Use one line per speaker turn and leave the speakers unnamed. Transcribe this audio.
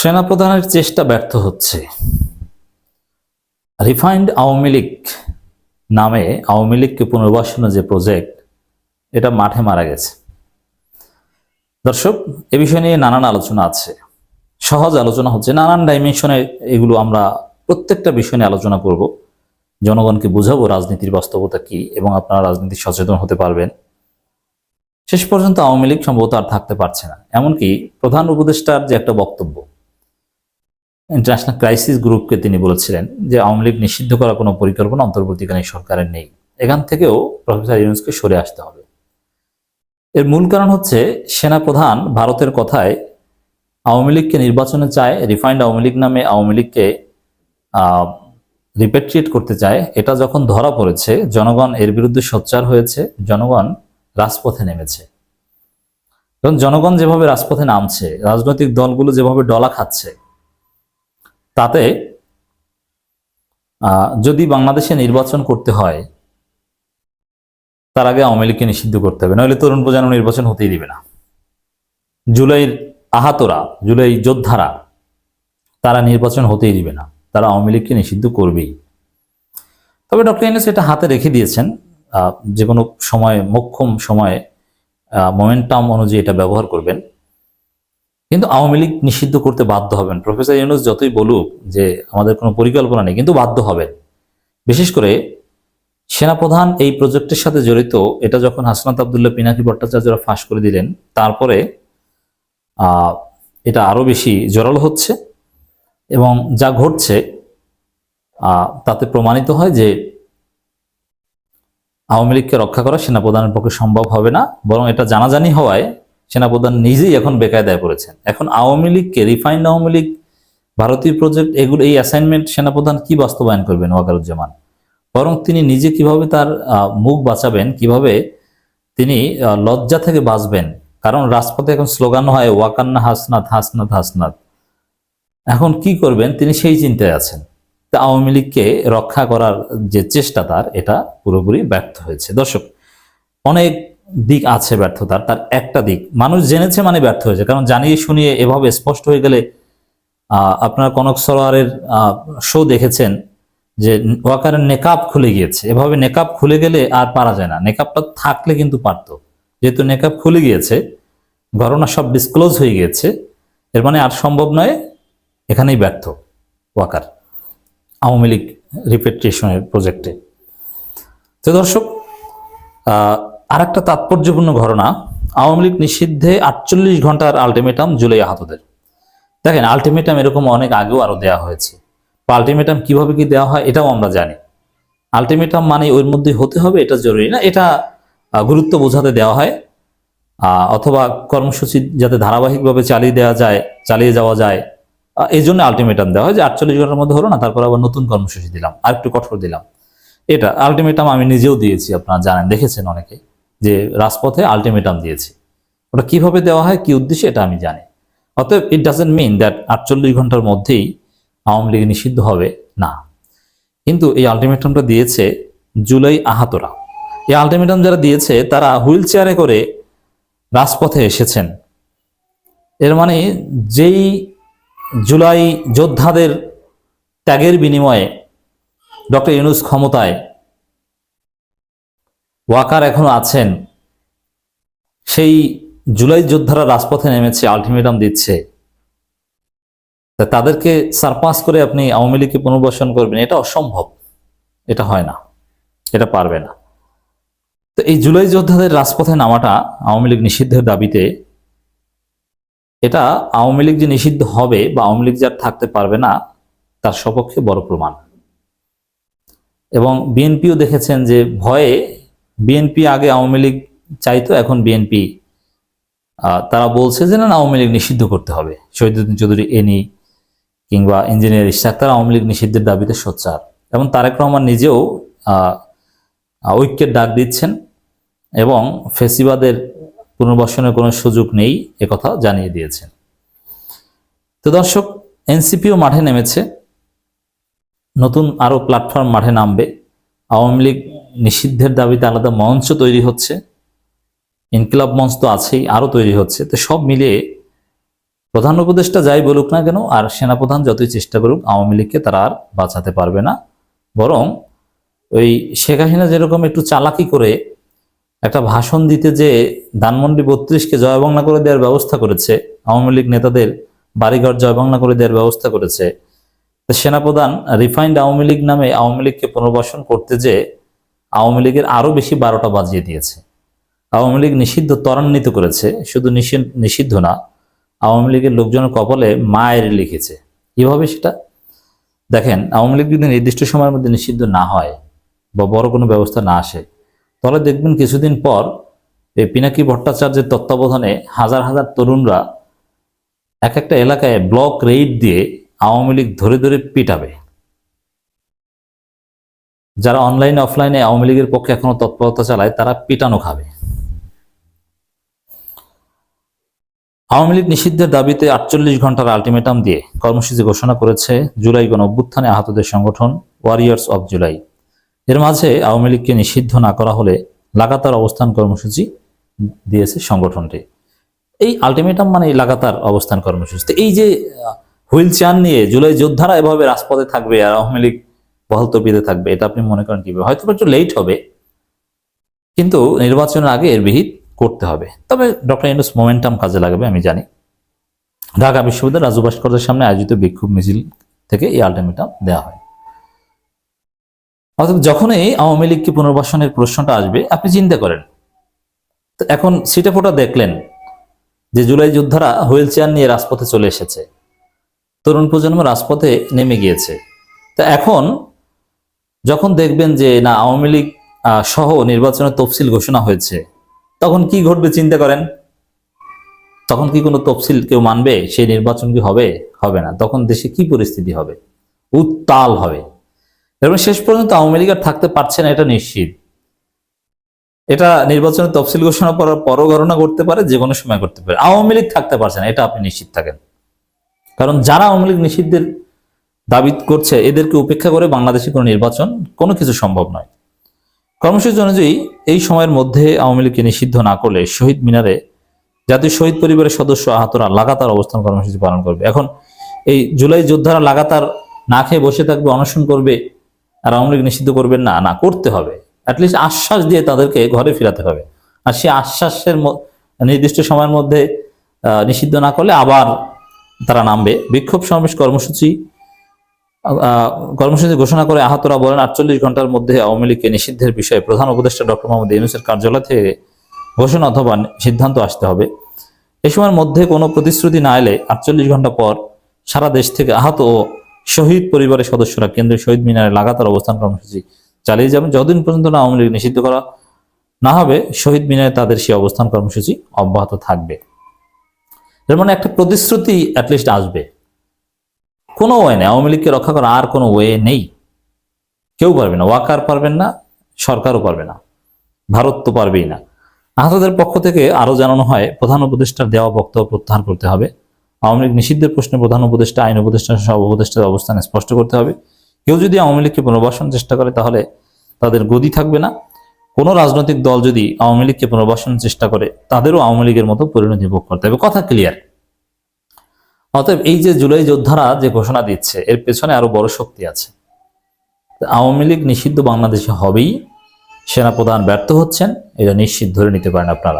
সেনাপ্রধানের চেষ্টা ব্যর্থ হচ্ছে। রিফাইন্ড আওয়ামী লীগ নামে আওয়ামী লীগকে পুনর্বাসনের যে প্রজেক্ট, এটা মাঠে মারা গেছে। দর্শক, এ বিষয় নিয়ে নানান আলোচনা আছে। সহজ আলোচনা হচ্ছে, নানান ডাইমেনশনে এগুলো আমরা প্রত্যেকটা বিষয় নিয়ে আলোচনা করব। জনগণকে বুঝাবো রাজনীতির বাস্তবতা কি এবং আপনারা রাজনীতি সচেতন হতে পারবেন। শেষ পর্যন্ত আওয়ামী লীগ সম্ভবত আর থাকতে পারছে না। এমনকি প্রধান উপদেষ্টার যে একটা বক্তব্য ইন্টারন্যাশনাল ক্রাইসিস গ্রুপকে তিনি বলেছিলেন যে আওয়ামী লীগ নিষিদ্ধ করার কোনো পরিকল্পনা অন্তর্বর্তীকালীন সরকারের নেই। এখান থেকেও প্রফেসর ইউনুসকে সরে আসতে হবে। এর মূল কারণ হচ্ছে সেনা প্রধান ভারতের কথায় আওয়ামী লীগকে নির্বাচনে চায় রিফাইন্ড আওয়ামী লীগ নামে আওয়ামী লীগকে রিপেট্রিয়েট করতে চায়। এটা যখন ধরা পড়েছে, জনগণ এর বিরুদ্ধে সোচ্চার হয়েছে, জনগণ রাজপথে নেমেছে। এবং জনগণ যেভাবে রাজপথে নামছে, রাজনৈতিক দলগুলো যেভাবে ডলা খাচ্ছে তাতে যদি বাংলাদেশে নির্বাচন করতে হয়, তার আগে আওয়ামী লীগকে নিষিদ্ধ করতে হবে। নইলে তরুণ প্রজন্ম নির্বাচন হতেই দিবে না। জুলাইয়ের আহাতরা, জুলাই যোদ্ধারা, তারা নির্বাচন হতেই দিবে না। তারা আওয়ামী লীগকে নিষিদ্ধ করবেই। তবে ডক্টর ইউনুস এটা হাতে রেখে দিয়েছেন যে কোনো সময়, মোক্ষম সময়ে মোমেন্টাম অনুযায়ী এটা ব্যবহার করবেন। কিন্তু আওয়ামী লীগ নিষিদ্ধ করতে বাধ্য হবেন। প্রফেসর ইউনুস যতই বলুক যে আমাদের কোনো পরিকল্পনা নেই, কিন্তু বাধ্য হবেন। বিশেষ করে সেনাপ্রধান এই প্রজেক্টের সাথে জড়িত, এটা যখন হাসনাত আবদুল্লাহ পিনাকি ভট্টাচার্যরা ফাঁস করে দিলেন, তারপরে এটা আরও বেশি জোরালো হচ্ছে এবং যা ঘটছে তাতে প্রমাণিত হয় যে আওয়ামী লীগকে রক্ষা করা সেনাপ্রধানের পক্ষে সম্ভব হবে না, বরং এটা জানাজানি হওয়ায় সেনাপ্রধান নিজেই এখন বেকায়দায় পড়েছেন। এখন আওয়ামী লীগকে রিফাইন্ড আওয়ামী লীগ, ভারতীয় প্রজেক্ট এগুলো, এই অ্যাসাইনমেন্ট সেনাপ্রধান কি বাস্তবায়ন করবেন ওয়াকারুজ্জামান? বরং তিনি নিজে কীভাবে তার মুখ বাঁচাবেন, কীভাবে তিনি লজ্জা থেকে বাঁচবেন। কারণ রাজপথে এখন স্লোগান হয়, ওয়াকান্না হাসনাত হাসনাত হাসনাত। এখন কি করবেন? তিনি সেই চিন্তায় আছেন। তা আওয়ামী লীগকে রক্ষা করার যে চেষ্টা তার, এটা পুরোপুরি ব্যর্থ হয়েছে। দর্শক, অনেক দিক আছে ব্যর্থতার, তার একটা দিক। মানুষ জেনেছে মানে ব্যর্থ হয়েছে, কারণ জানিয়ে শুনিয়ে এভাবে স্পষ্ট হয়ে গেলে আপনার কনক সরোয়ারের শো দেখেছেন যে ওয়াকারের নেকাব খুলে গিয়েছে। এভাবে নেকাব খুলে গেলে আর পারা যায় না। নেকাবটা থাকলে কিন্তু পারতো। যেহেতু নেকাব খুলে গিয়েছে, ঘটনা সব ডিসক্লোজ হয়ে গিয়েছে, এর মানে আর সম্ভব নয়, এখানেই ব্যর্থ ওয়াকার আওয়ামী লীগ রিপেট্রিয়েশনের প্রজেক্টে তো দর্শক আর একটা তাৎপর্যপূর্ণ ঘটনা, আওয়ামী লীগ নিষিদ্ধে আটচল্লিশ ঘণ্টার আলটিমেটাম জুলাই আহতদের। দেখেন আলটিমেটাম এরকম অনেক আগেও আরও দেওয়া হয়েছে। আলটিমেটাম কীভাবে কি দেওয়া হয়, এটাও আমরা জানি। আলটিমেটাম মানে ওর মধ্যে হতে হবে, এটা জরুরি না, এটা গুরুত্ব বোঝাতে দেওয়া হয়। অথবা কর্মসূচি যাতে ধারাবাহিকভাবে চালিয়ে দেওয়া যায়, চালিয়ে যাওয়া যায় এই জন্য আলটিমেটাম দেওয়া হয় যে আটচল্লিশ ঘণ্টার মধ্যে হলো না, তারপর আবার নতুন কর্মসূচি দিলাম আর একটু কঠোর দিলাম। এটা আলটিমেটাম আমি নিজেও দিয়েছি, আপনারা জানেন, দেখেছেন অনেকে যে রাজপথে আলটিমেটাম দিয়েছি। ওটা কীভাবে দেওয়া হয়, কি উদ্দেশ্যে, এটা আমি জানি। অতএব ইট ডাজেন্ট মিন দ্যাট আটচল্লিশ ঘণ্টার মধ্যেই আওয়ামী লীগ নিষিদ্ধ হবে, না। কিন্তু এই আলটিমেটামটা দিয়েছে জুলাই আহাতরা। এই আলটিমেটাম যারা দিয়েছে, তারা হুইল চেয়ারে করে রাজপথে এসেছেন। এর মানে যেই জুলাই যোদ্ধাদের ত্যাগের বিনিময়ে ডক্টর ইউনুস ক্ষমতায় ওয়াকার এখনও আছেন। সেই জুলাই যোদ্ধারা রাজপথে নেমেছে, আলটিমেটাম দিচ্ছে। তাদেরকে সারপাস করে আপনি আওয়ামী লীগকে পুনর্বাসন করবেন, এটা অসম্ভব। এটা হয় না, এটা পারবে না। তো এই জুলাই যোদ্ধাদের রাজপথে নামাটা আওয়ামী লীগ নিষিদ্ধের দাবিতে, এটা আওয়ামী লীগ যে নিষিদ্ধ হবে বা আওয়ামী লীগ যার থাকতে পারবে না, তার সপক্ষে বড় প্রমাণ। এবং বিএনপিও দেখেছেন যে ভয়ে বিএনপি আগে আওয়ামী লীগ চাইতো, এখন বিএনপি তারা বলছে যে, না আওয়ামী লীগ নিষিদ্ধ করতে হবে। শহীদুদ্দিন চৌধুরী এনি কিংবা ইঞ্জিনিয়ার ইশাক তারা আওয়ামী লীগ নিষিদ্ধের দাবিতে সোচ্চার। এবং তারেক রহমান নিজেও ঐক্যের ডাক দিচ্ছেন এবং ফেসিবাদের পুনর্বাসনের কোনো সুযোগ নেই একথা জানিয়ে দিয়েছেন। তো দর্শক, এনসিপিও মাঠে নেমেছে। নতুন আরও প্ল্যাটফর্ম মাঠে নামবে। আওয়ামী লীগ নিষিদ্ধের দাবিতে আলাদা মঞ্চ তৈরি হচ্ছে। ইনকিলাব মঞ্চ তো আছেই আরও তৈরি হচ্ছে। তো সব মিলিয়ে প্রধান উপদেষ্টা যাই বলুক না কেন, আর সেনাপ্রধান যতই চেষ্টা করুক, আওয়ামী লীগকে তারা আর বাঁচাতে পারবে না। বরং ওই শেখ হাসিনা যেরকম একটু চালাকি করে একটা ভাষণ দিতে যে ধানমন্ডি বত্রিশকে জয়বাংলা করে দেওয়ার ব্যবস্থা করেছে, আওয়ামী লীগ নেতাদের বাড়িঘর জয়বাংলা করে দেওয়ার ব্যবস্থা করেছে সেনাপ্রধান রিফাইন্ড আওয়ামী লীগ নামে আওয়ামী লীগকে পুনর্বাসন করতে যে আওয়ামী লীগের আরও বেশি বারোটা বাজিয়ে দিয়েছে। আওয়ামী লীগ নিষিদ্ধ ত্বরান্বিত করেছে, শুধু নিষিদ্ধ না, আওয়ামী লীগের লোকজনের কপালে মায়ের লিখেছে। কীভাবে সেটা, দেখেন, আওয়ামী লীগ যদি নির্দিষ্ট সময়ের মধ্যে নিষিদ্ধ না হয় বা বড় কোনো ব্যবস্থা না আসে, তাহলে দেখবেন কিছুদিন পর এই পিনাকি ভট্টাচার্যের তত্ত্বাবধানে হাজার হাজার তরুণরা এক একটা এলাকায় ব্লক রেইড দিয়ে আওয়ামী লীগ ধরে ধরে পিটাবে। যারা অনলাইন অফলাইনে আওয়ামী লীগের পক্ষে এখনও তৎপরতা চালায়, তারা পিটানো খাবে। আওয়ামী লীগ নিষিদ্ধের দাবিতে আটচল্লিশ ঘণ্টার আলটিমেটাম দিয়ে কর্মসূচি ঘোষণা করেছে জুলাই গণ অভ্যুত্থানে আহতদের সংগঠন ওয়ারিয়ার্স অব জুলাই এর মাঝে আওয়ামী লীগকে নিষিদ্ধ না করা হলে লাগাতার অবস্থান কর্মসূচি দিয়েছে সংগঠনটি। এই আলটিমেটাম মানে লাগাতার অবস্থান কর্মসূচি। এই যে হুইল চেয়ার নিয়ে জুলাই যোদ্ধারা এভাবে রাজপথে থাকবে আর আওয়ামী লীগ বহল তবিতে থাকবে, এটা আপনি মনে করেন কীভাবে? হয়তো একটু লেট হবে, কিন্তু নির্বাচনের আগে এর বিহিত করতে হবে। তবে ডক্টর ইন্ডুস মোমেন্টাম কাজে লাগবে, আমি জানি। ঢাকা বিশ্ববিদ্যালয় রাজু ভাস্কর্যের সামনে আয়োজিত বিক্ষোভ মিছিল থেকে এই আলটিমেটাম দেওয়া হয়। অর্থাৎ যখনই আওয়ামী লীগকে পুনর্বাসনের প্রশ্নটা আসবে, আপনি চিন্তা করেন। এখন সিটে ফোটা দেখলেন যে জুলাই যোদ্ধারা হুইল চেয়ার নিয়ে রাজপথে চলে এসেছে। তরুণ প্রজন্ম রাজপথে নেমে গিয়েছে। তা এখন যখন দেখবেন যে, না, আওয়ামী লীগ সহ নির্বাচনের তফসিল ঘোষণা হয়েছে, তখন কি ঘটবে চিন্তা করেন? তখন কি কোনো তফসিল কেউ মানবে? সেই নির্বাচন কি হবে? হবে না। তখন দেশে কি পরিস্থিতি হবে? উত্তাল হবে। এবং শেষ পর্যন্ত আওয়ামী লীগ আর থাকতে পারছে না, এটা নিশ্চিত। এটা নির্বাচনের তফসিল ঘোষণা করার পরও গণনা করতে পারে, যে কোনো সময় করতে পারে। আওয়ামী লীগ থাকতে পারছে না, এটা আপনি নিশ্চিত থাকেন। কারণ যারা আওয়ামী লীগ নিষিদ্ধের দাবি করছে, এদেরকে উপেক্ষা করে বাংলাদেশে কোনো নির্বাচন কোনো কিছু সম্ভব নয়। কর্মসূচি অনুযায়ী এই সময়ের মধ্যে আওয়ামী লীগকে নিষিদ্ধ না করলে শহীদ মিনারে জাতীয় শহীদ পরিবারের সদস্য আহতরা লাগাতার অবস্থান কর্মসূচি পালন করবে। এখন এই জুলাই যোদ্ধারা লাগাতার না খেয়ে বসে থাকবে, অনশন করবে, আর আওয়ামী লীগ নিষিদ্ধ করবেন না না, করতে হবে। অ্যাটলিস্ট আশ্বাস দিয়ে তাদেরকে ঘরে ফিরাতে হবে। আর সে আশ্বাসের নির্দিষ্ট সময়ের মধ্যে নিষিদ্ধ না করলে আবার তারা নামবে। বিক্ষোভ সমাবেশ কর্মসূচি কর্মসূচি ঘোষণা করে আহতরা বলেন, আটচল্লিশ ঘণ্টার মধ্যে আওয়ামী লীগকে নিষিদ্ধের বিষয়ে প্রধান উপদেষ্টা ডক্টর মোহাম্মদ ইউনুসের কার্যালয় থেকে ঘোষণা অথবা সিদ্ধান্ত আসতে হবে। এ সময়ের মধ্যে কোনো প্রতিশ্রুতি না এলে আটচল্লিশ ঘণ্টা পর সারা দেশ থেকে আহত ও শহীদ পরিবারের সদস্যরা কেন্দ্রীয় শহীদ মিনারে লাগাতার অবস্থান কর্মসূচি চালিয়ে যাবেন। যতদিন পর্যন্ত না আওয়ামী লীগ নিষিদ্ধ করা না হবে, শহীদ মিনারে তাদের সেই অবস্থান কর্মসূচি অব্যাহত থাকবে। এর মানে একটা প্রতিশ্রুতি অ্যাটলিস্ট আসবে। কোনো ওয়ে নেই। আওয়ামী লীগকে রক্ষা করার আর কোনো ওয়ে নেই। কেউ পারবে না। ওয়াকার পারবেন না, সরকারও পারবে না। ভারত তো পারবেই না। আহতদের পক্ষ থেকে আরও জানানো হয়, প্রধান উপদেষ্টার দেওয়া বক্তব্য প্রত্যাহার করতে হবে। আওয়ামী লীগ নিষিদ্ধের প্রশ্নে প্রধান উপদেষ্টা, আইন উপদেষ্টা, সহ উপদেষ্টার অবস্থান স্পষ্ট করতে হবে। কেউ যদি আওয়ামী লীগকে পুনর্বাসন চেষ্টা করে, তাহলে তাদের গদি থাকবে না। কোনো রাজনৈতিক দল যদি আওয়ামী লীগকে পুনর্বাসন চেষ্টা করে, তাদেরও আওয়ামী লীগের মতো পরিণতি ভোগ করতে হবে। কথা ক্লিয়ার অতএব এই যে জুলাই যোদ্ধারা যে ঘোষণা দিচ্ছে, এর পেছনে আরও বড় শক্তি আছে। আওয়ামী লীগ নিষিদ্ধ বাংলাদেশে হবেই, সেনাপ্রধান ব্যর্থ হচ্ছেন, এটা নিশ্চিত ধরে নিতে পারেন আপনারা।